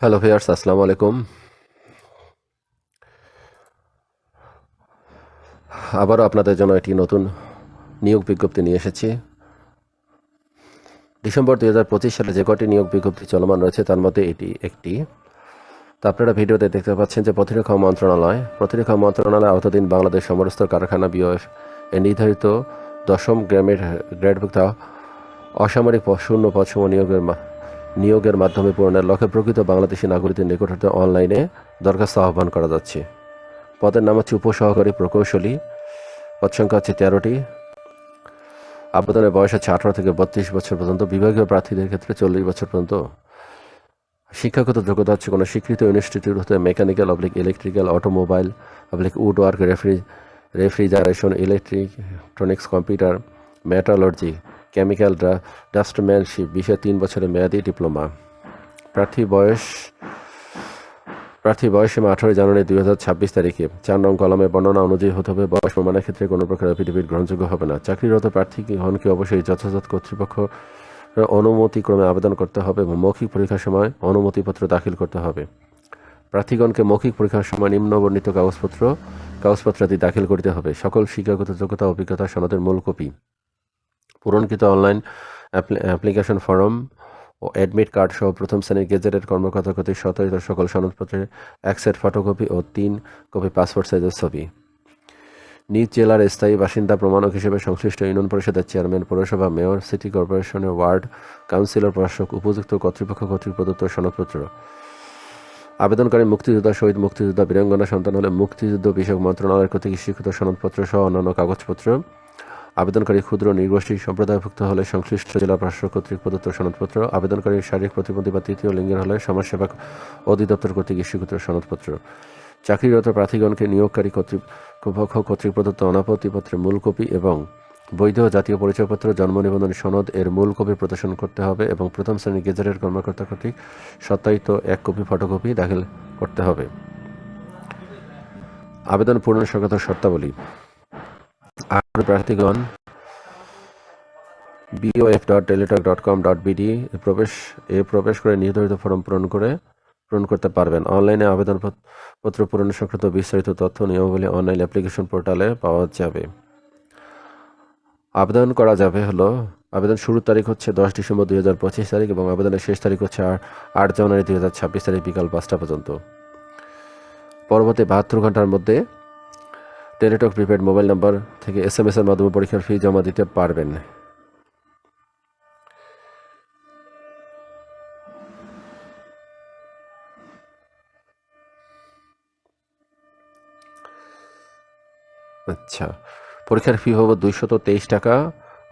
Hello viewers আসসালামু আলাইকুম আবারও আপনাদের জন্য একটি নতুন নিয়োগ বিজ্ঞপ্তি নিয়ে এসেছি। ডিসেম্বর দুই হাজার পঁচিশ সালে যে কটি নিয়োগ বিজ্ঞপ্তি চলমান রয়েছে, তার মধ্যে এটি একটি। তো আপনারা ভিডিওতে দেখতে পাচ্ছেন যে প্রতিরক্ষা মন্ত্রণালয় প্রতিরক্ষা মন্ত্রণালয় আওতাধীন বাংলাদেশ সমরস্থ কারখানা বিওএফ এ নির্ধারিত দশম গ্রামের গ্রেডভুক্ত অসামরিক শূন্য পদসম নিয়োগের নিয়োগের মাধ্যমে পূরণের লক্ষ্যে প্রকৃত বাংলাদেশি নাগরিকদের নিকট হতে অনলাইনে দরখাস্ত আহ্বান করা যাচ্ছে। পদের নাম হচ্ছে উপসহকারী প্রকৌশলী। পদ সংখ্যা হচ্ছে তেরোটি। আবেদনের বয়স হচ্ছে আঠারো থেকে বত্রিশ বছর পর্যন্ত। বিভাগীয় প্রার্থীদের ক্ষেত্রে চল্লিশ বছর পর্যন্ত। শিক্ষাগত যোগ্যতা হচ্ছে কোনো স্বীকৃত ইনস্টিটিউট হতে mechanical oblique electrical, automobile oblique wood work referee, refrigeration electronics computer metallurgy chemical draughtsmanship বিষয়ে তিন বছরের মেয়াদি ডিপ্লোমা প্রার্থী বয়স প্রার্থী বয়স সীমা জানুয়ারি দুই হাজার ছাব্বিশ তারিখে। চার নং কলমে বর্ণনা অনুযায়ী হতে হবে, বয়স প্রমাণের ক্ষেত্রে কোনো প্রকার এফিডেভিট গ্রহণযোগ্য হবে না। চাকরিরত প্রার্থী হনকে অবশ্যই যথাযথ কর্তৃপক্ষ অনুমতিক্রমে আবেদন করতে হবে এবং মৌখিক পরীক্ষার সময় অনুমতিপত্র দাখিল করতে হবে। প্রার্থীগণকে মৌখিক পরীক্ষার সময় নিম্নবর্ণিত কাগজপত্র, কাগজপত্রাদি দাখিল করতে হবে। সকল শিক্ষাগত যোগ্যতা, অভিজ্ঞতা, সনদের মূল কপি। পূরণকৃত অনলাইন অ্যাপ্লিকেশন ফর্ম ও অ্যাডমিট কার্ড সহ প্রথম শ্রেণির গেজেটের কর্মকর্তা কর্তৃক সত্যায়িত সকল সনদপত্রের এক সেট ফটোকপি ও তিন কপি পাসপোর্ট সাইজের ছবি। নিজ জেলার স্থায়ী বাসিন্দা প্রমাণক হিসেবে সংশ্লিষ্ট ইউনিয়ন পরিষদের চেয়ারম্যান, পৌরসভা মেয়র, সিটি কর্পোরেশনের ওয়ার্ড কাউন্সিলর, প্রশাসক, উপযুক্ত কর্তৃপক্ষ কর্তৃক প্রদত্ত সনদপত্র। আবেদনকারী মুক্তিযোদ্ধা শহীদ মুক্তিযোদ্ধা বীরাঙ্গনা সন্তান হলে মুক্তিযুদ্ধ বিষয়ক মন্ত্রণালয়ের কর্তৃক স্বীকৃত সনদপত্র সহ অন্যান্য কাগজপত্র আবেদনকারী ক্ষুদ্র নৃগোষ্ঠী সম্প্রদায়ভুক্ত হলে সংশ্লিষ্ট জেলা প্রশাসক কর্তৃক প্রদত্ত সনদপত্র আবেদনকারী শারীরিক প্রতিবন্ধী বা তৃতীয় লিঙ্গের হলে সমাজসেবা অধিদপ্তর কর্তৃক স্বীকৃত সনদপত্র। চাকরিরত প্রার্থীগণকে নিয়োগকারী কর্তৃপক্ষ কর্তৃক প্রদত্ত অনাপত্তিপত্রের মূল কপি এবং বৈধ জাতীয় পরিচয়পত্র, জন্ম নিবন্ধন সনদ এর মূল কপি প্রদর্শন করতে হবে এবং প্রথম শ্রেণির গেজেটের কর্মকর্তা কর্তৃক সত্যায়িত এক কপি ফটোকপি দাখিল করতে হবে। আবেদন পূর্ণ সংক্রান্ত শর্তাবলী। আগ্রহী প্রার্থীগণ BOF dot Teletalk dot com dot BD প্রবেশ, এ প্রবেশ করে নির্ধারিত ফর্ম পূরণ করে, পূরণ করতে পারবেন। অনলাইনে আবেদনপত্র পূরণ সংক্রান্ত বিস্তারিত তথ্য, নিয়মাবলী অনলাইন অ্যাপ্লিকেশন পোর্টালে পাওয়া যাবে। আবেদন করা যাবে হলো, আবেদন শুরুর তারিখ হচ্ছে দশ ডিসেম্বর দুই হাজার পঁচিশ তারিখ এবং আবেদনের শেষ তারিখ হচ্ছে আট জানুয়ারি দুই হাজার ছাব্বিশ তারিখ বিকাল পাঁচটা পর্যন্ত। পরবর্তী বাহাত্তর ঘণ্টার মধ্যে টেলিটক প্রিপেড মোবাইল নাম্বার থেকে এস এম এস এর মাধ্যমে পরীক্ষার ফি জমা দিতে পারবেন। আচ্ছা পরীক্ষার ফি হবে দুইশত তেইশ টাকা।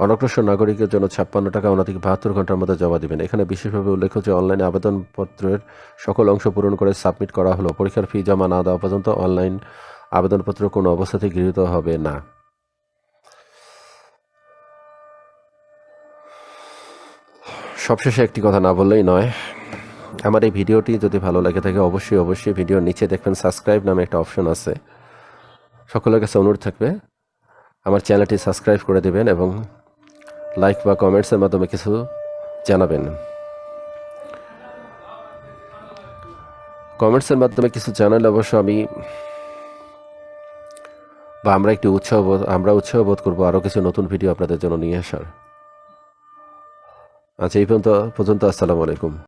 অনগ্রসর নাগরিকের জন্য ছাপ্পান্ন টাকা, অনধিক বাহাত্তর ঘণ্টার মধ্যে জমা দিবেন। এখানে বিশেষভাবে উল্লেখ্য যে অনলাইনে আবেদনপত্রের সকল অংশ পূরণ করে সাবমিট করা হলো। পরীক্ষার ফি জমা না দেওয়া পর্যন্ত অনলাইন আবেদনপত্র কোনো অবস্থাতেই গৃহীত হবে না। সবশেষে একটি কথা না বললেই নয়, আমার এই ভিডিওটি যদি ভালো লাগে থাকে, অবশ্যই অবশ্যই ভিডিওর নিচে দেখবেন সাবস্ক্রাইব নামে একটা অপশন আছে। সকলের কাছে অনুরোধ থাকবে, আমার চ্যানেলটি সাবস্ক্রাইব করে দেবেন এবং লাইক বা কমেন্টসের মাধ্যমে কিছু জানাবেন। কমেন্টসের মাধ্যমে কিছু জানালে অবশ্য আমি বা আমরা একটি উৎসাহ আমরা উৎসাহ বোধ করব আরও কিছু নতুন ভিডিও আপনাদের জন্য নিয়ে আসার। আচ্ছা এই পর্যন্ত পর্যন্ত, আসসালামু আলাইকুম।